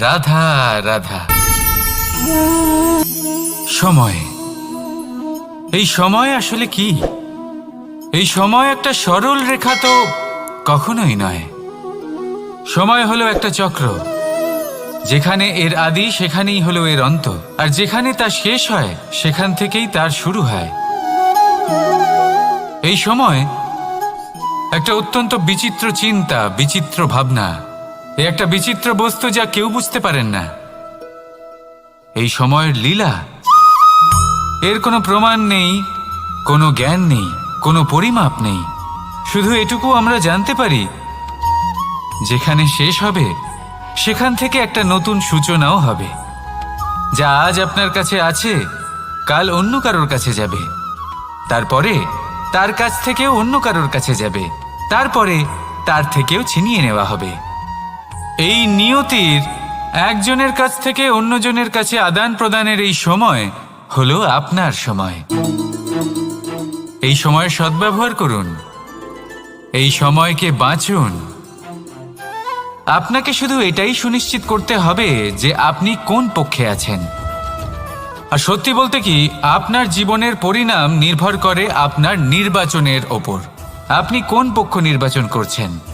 রাধা রাধা। সময়। এই সময় আসলে কি? এই সময় একটা সরল রেখা তো কখনোই নয়। সময় হলো একটা চক্র। যেখানে এর আদি, সেখানেই হলো এর অন্ত। আর যেখানে তা শেষ হয়, সেখান থেকেই তার শুরু হয়। এই সময় একটা অত্যন্ত বিচিত্র চিন্তা, বিচিত্র ভাবনা। এ একটা বিচিত্র বস্তু যা কেউ বুঝতে পারেন না। এই সময়ের লীলা, এর কোনো প্রমাণ নেই, কোনো জ্ঞান নেই, কোনো পরিমাপ নেই। শুধু এটুকু আমরা জানতে পারি, যেখানে শেষ হবে, সেখান থেকে একটা নতুন সূচনাও হবে, যা আজ আপনার কাছে আছে, কাল অন্য কারোর কাছে যাবে। তারপরে তার কাছ থেকেও অন্য কারোর কাছে যাবে, তারপরে তার থেকেও ছিনিয়ে নেওয়া হবে। এই নিয়তির একজনের কাছ থেকে অন্যজনের কাছে আদান প্রদানের এই সময় হলো আপনার সময়। এই সময়ের সদ্ব্যবহার করুন। এই সময়কে বাঁচুন। আপনাকে শুধু এটাই সুনিশ্চিত করতে হবে যে আপনি কোন পক্ষে আছেন। আর সত্যি বলতে কি, আপনার জীবনের পরিণাম নির্ভর করে আপনার নির্বাচনের ওপর। আপনি কোন পক্ষ নির্বাচন করছেন?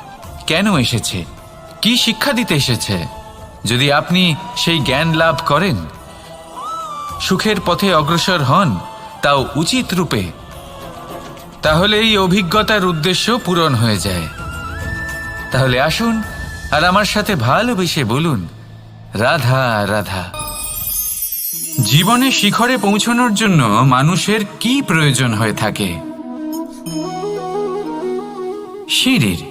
কেন এসেছে? কি শিক্ষা দিতে এসেছে? যদি আপনি সেই জ্ঞান লাভ করেন, সুখের পথে অগ্রসর হন, তাও উচিত রূপে, তাহলে এই অভিজ্ঞতার উদ্দেশ্য পূরণ হয়ে যায়। তাহলে আসুন আর আমার সাথে ভালোবেসে বলুন, রাধা রাধা। জীবনে শিখরে পৌঁছানোর জন্য মানুষের কি প্রয়োজন হয়ে থাকে? সিঁড়ির